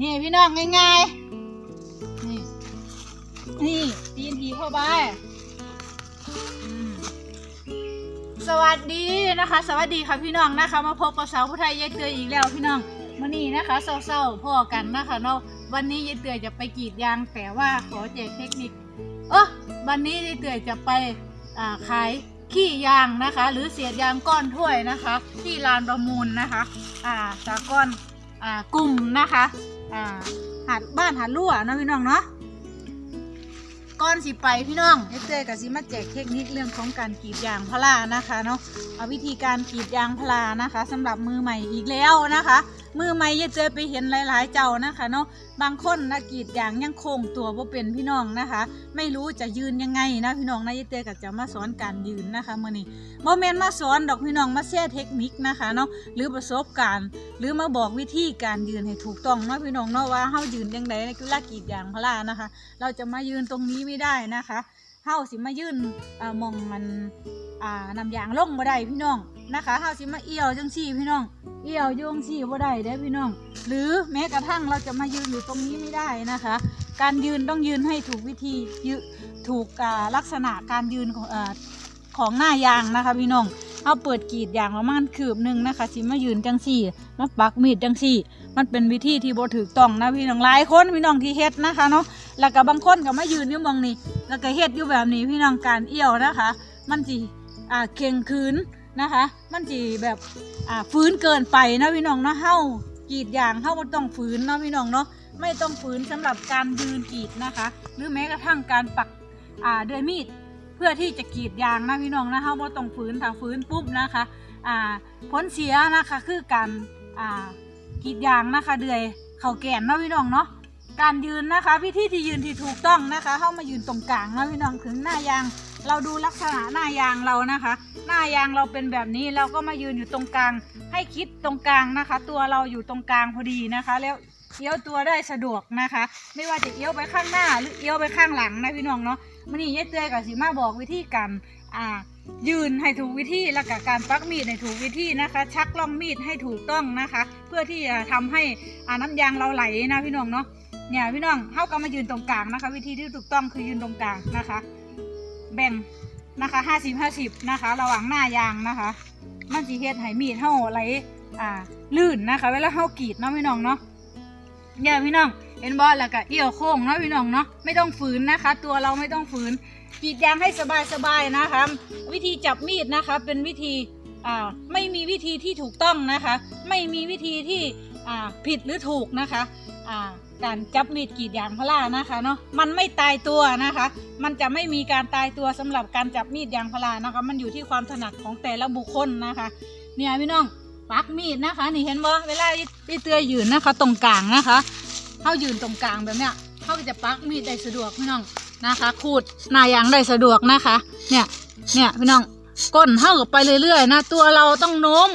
นี่พี่น้องง่ายๆ นี่ นี่ตีนทีเข้าไปสวัสดีนะคะ สวัสดีค่ะพี่น้องนะคะ มาพบกับสาวผู้ไทยยายเตืออีกแล้วพี่น้องมื่อนี้นะคะเศร้าๆพ่อกันนะคะเนาะวันนี้ยายเตือจะไปกรีดยางแต่ว่าขอแจกเทคนิคเออวันนี้ยายเตือจะไปาขายขี้ยางนะคะ หรือเศษยางก้อนถ้วยนะคะ ที่ลานประมูลนะคะ อ่าสากลอ่า กลุ่มนะคะหาดบ้านหาดรั่วนะพี่น้องเนาะก่อนสิไปพี่น้องเอเจกับสิมาแจกเทคนิคเรื่องของการกรีดยางพลานะคะเนาะเอาวิธีการกรีดยางพลานะคะสำหรับมือใหม่อีกแล้วนะคะ มือใหม่ยายเตือไปเห็นหลาย ๆ เจ้านะคะเนาะบางคนนะกีดยางยังโค้งตัวว่าเป็นพี่น้องนะคะ ไม่รู้จะยืนยังไงนะพี่น้องนะยายเตยก็จะมาสอนการยืนนะคะมื่อนี้โมเมนต์มาสอนดอกพี่น้องมาแช่เทคนิคนะคะเนาะหรือประสบการณ์ หรือมาบอกวิธีการยืนให้ถูกต้องเนาะพี่น้องเนาะว่าเฮายืนยังไงในกีฬากีดยางพารานะคะ เราจะมายืนตรงนี้ไม่ได้นะคะเฮาสิมายืนอมองมัน อ่านำยางลงบ่ได้พี่น้องนะคะเฮาสิมาเอี่ยวจังซี่พี่น้อง เอี่ยวโยงซี่บ่ได้เด้พี่น้อง หรือแม้กระทั่งเราจะมายืนอยู่ตรงนี้ไม่ได้นะคะ การยืนต้องยืนให้ถูกวิธียืถูกลักษณะการยืนของอของหน้ายางนะคะพี่น้องเอาเปิดกรีดยางประมาณคืบหนึ่งนะคะสิมายืนจังสี่มาปักมีดจังสี่ มันเป็นวิธีที่บ่ถูกต้องนะพี่น้องหลายคนพี่น้องที่เฮ็ดนะคะเนาะแล้วก็บางคนก็มายืนอยู่มองนี้แล้วก็เฮ็ดอยู่แบบนี้พี่น้องการเอี้ยวนะคะ มันสิ อ่าเข่งคืนนะคะ มันสิแบบอ่าฟื้นเกินไปนะพี่น้องเนาะเฮากรีดยางเฮาบ่ต้องฝืนเนาะพี่น้องเนาะไม่ต้องฝืนสำหรับการยืนกรีดนะคะ หรือแม้กระทั่งการปักอ่าด้วยมีดเพื่อที่จะกรีดยางนะพี่น้องนะเฮาบ่ต้องฝืนถ้าฝืนปุ๊บนะคะอ่าผลเสียนะคะคือการอ่ากรีดยางนะคะ เดือยเข่าแก่นนะพี่น้องเนาะการยืนนะคะวิธีที่ยืนที่ถูกต้องนะคะเข้ามายืนตรงกลางนะพี่น้องถึงหน้ายาง เราดูลักษณะหน้ายางเรานะคะ หน้ายางเราเป็นแบบนี้เราก็มายืนอยู่ตรงกลาง ให้คิดตรงกลางนะคะ ตัวเราอยู่ตรงกลางพอดีนะคะ แล้วเอี้ยวตัวได้สะดวกนะคะ ไม่ว่าจะเอี้ยวไปข้างหน้าหรือเอี้ยวไปข้างหลังนะพี่น้องเนาะมันนี่ยายเตยกับสีมาบอกวิธีการอ่ายืนให้ถูกวิธีแล้วก็การปักมีดให้ถูกวิธีนะคะ ชักล่องมีดให้ถูกต้องนะคะ เพื่อที่จะทำให้อ่าน้ำยางเราไหลนะพี่น้องเนาะเนี่ยพี่น้องเข้าก็มายืนตรงกลางนะคะ วิธีที่ถูกต้องคือยืนตรงกลางนะคะ แบ่งนะคะห้าสิบห้าสิบนะคะ ระหว่างหน้ายางนะคะ มันสีเฮ็ดให้มีดเท่าไหลอ่าลื่นนะคะ เวลาเท่ากรีดเนาะพี่น้องเนาะเนี่ยพี่น้องเห็นบอลแล้วก็เอี่ยวโค้งเนาะพี่น้องเนาะไม่ต้องฝืนนะคะ ตัวเราไม่ต้องฝืนกรีดยางให้สบายๆนะคะ วิธีจับมีดนะคะ เป็นวิธีอ่าไม่มีวิธีที่ถูกต้องนะคะ ไม่มีวิธีที่อ่าผิดหรือถูกนะคะ อ่าการจับมีดกรีดยางพารานะคะเนาะมันไม่ตายตัวนะคะ มันจะไม่มีการตายตัวสำหรับการจับมีดยางพารานะคะ มันอยู่ที่ความถนัดของแต่ละบุคคลนะคะ เนี่ยพี่น้องปักมีดนะคะ นี่เห็นบ่เวลาที่เตือยืนนะคะ ตรงกลางนะคะเข้ายืนตรงกลางแบบเนี้ยเขาก็จะปักมีดได้สะดวกพี่น้องนะคะขูดหนายางได้สะดวกนะคะ เนี่ยเนี่ยพี่น้องก้นเท่ากับไปเรื่อยๆนะ ตัวเราต้องโน้ม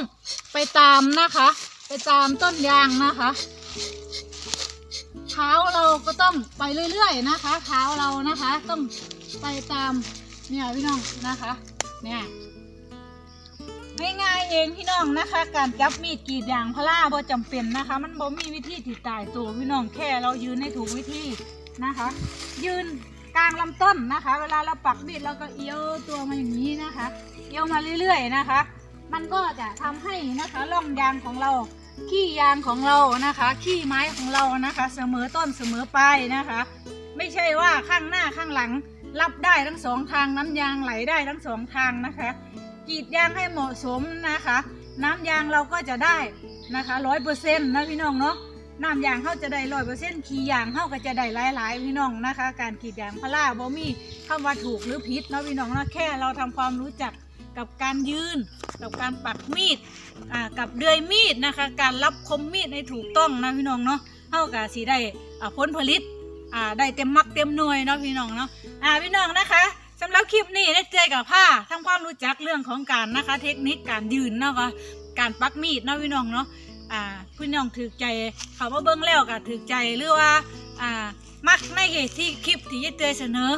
ไปตามนะคะ ไปตามต้นยางนะคะ ก็ต้องไปเรื่อยๆนะคะ เท้าเรานะคะ ต้องไปตามเนี่ยพี่น้องนะคะ เนี่ยง่ายๆเองพี่น้องนะคะ การจับมีดกรีดยางพาราบ่จำเป็นนะคะ มันบ่มีวิธีที่ตายตัวพี่น้องแค่เรายืนให้ถูกวิธีนะคะ ยืนกลางลำต้นนะคะ เวลาเราปักมีดเราก็เอี้ยวตัวมาอย่างนี้นะคะ เอี้ยวมาเรื่อยๆนะคะ มันก็จะทำให้นะคะร่องยางของเรา ขี้ยางของเรานะคะ ขี้ไม้ของเรานะคะ เสมอต้นเสมอปลายนะคะ ไม่ใช่ว่าข้างหน้าข้างหลังรับได้ทั้งสองทางน้ำยางไหลได้ทั้งสองทางนะคะกรีดยางให้เหมาะสมนะคะ น้ำยางเราก็จะได้นะคะร้อยเปอร์เซ็นต์นะพี่น้องเนาะ น้ำยางเขาจะได้ร้อยเปอร์เซ็นต์ขี้ยางเขาก็จะได้หลายๆพี่น้องนะคะ การกรีดยางพาราบ่มีคำว่าถูกหรือผิดเนาะพี่น้องเนาะแค่เราทำความรู้จักกับการยืน กับการปักมีดกับเดือยมีดนะคะ การรับคมมีดให้ถูกต้องนะพี่น้องเนาะเท่ากับสีได้ผลผลิตได้เต็มมักเต็มหน่วยเนาะพี่น้องเนาะพี่น้องนะคะสำหรับคลิปนี้ได้เจอกับผ้าทำความรู้จักเรื่องของการนะคะ เทคนิคการยืนเนาะค่ะการปักมีดเนาะพี่น้องเนาะ อ่าพี่น้องถือใจเขามาเบิ้งแล้วก็ถือใจหรือว่าอ่ามักในเหตุที่คลิปที่ยายเตยเสนอ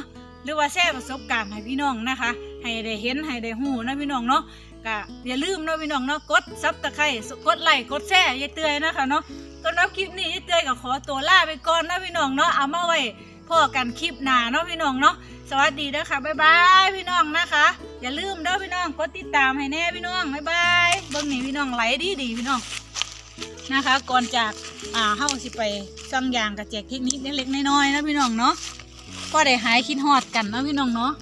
หรือว่าแชร์ประสบการณ์ให้พี่น้องนะคะ ให้ได้เห็นให้ได้หูนะพี่น้องเนาะก็อย่าลืมเนาะพี่น้องเนาะกดซับตะไคร้กดไลค์กดแชร์ยายเตยนะคะเนาะสำหรับคลิปนี้เตยก็ขอตัวลาไปก่อนนะพี่น้องเนาะเอามาไว้พอกันคลิปหน้าเนาะพี่น้องเนาะสวัสดีเด้อค่ะบ๊ายบายพี่น้องนะคะ อย่าลืมเด้อพี่น้องกดติดตามให้แน่พี่น้องบ๊ายบายเบิ่งนี่พี่น้องไหลดีดีพี่น้อง นะคะ ก่อนจากอ่าเฮาสิไปสั่งยางกับแจกเทคนิคเล็กๆน้อยๆนะพี่น้องเนาะก็ได้หายคิดฮอดกันนะพี่น้องเนาะ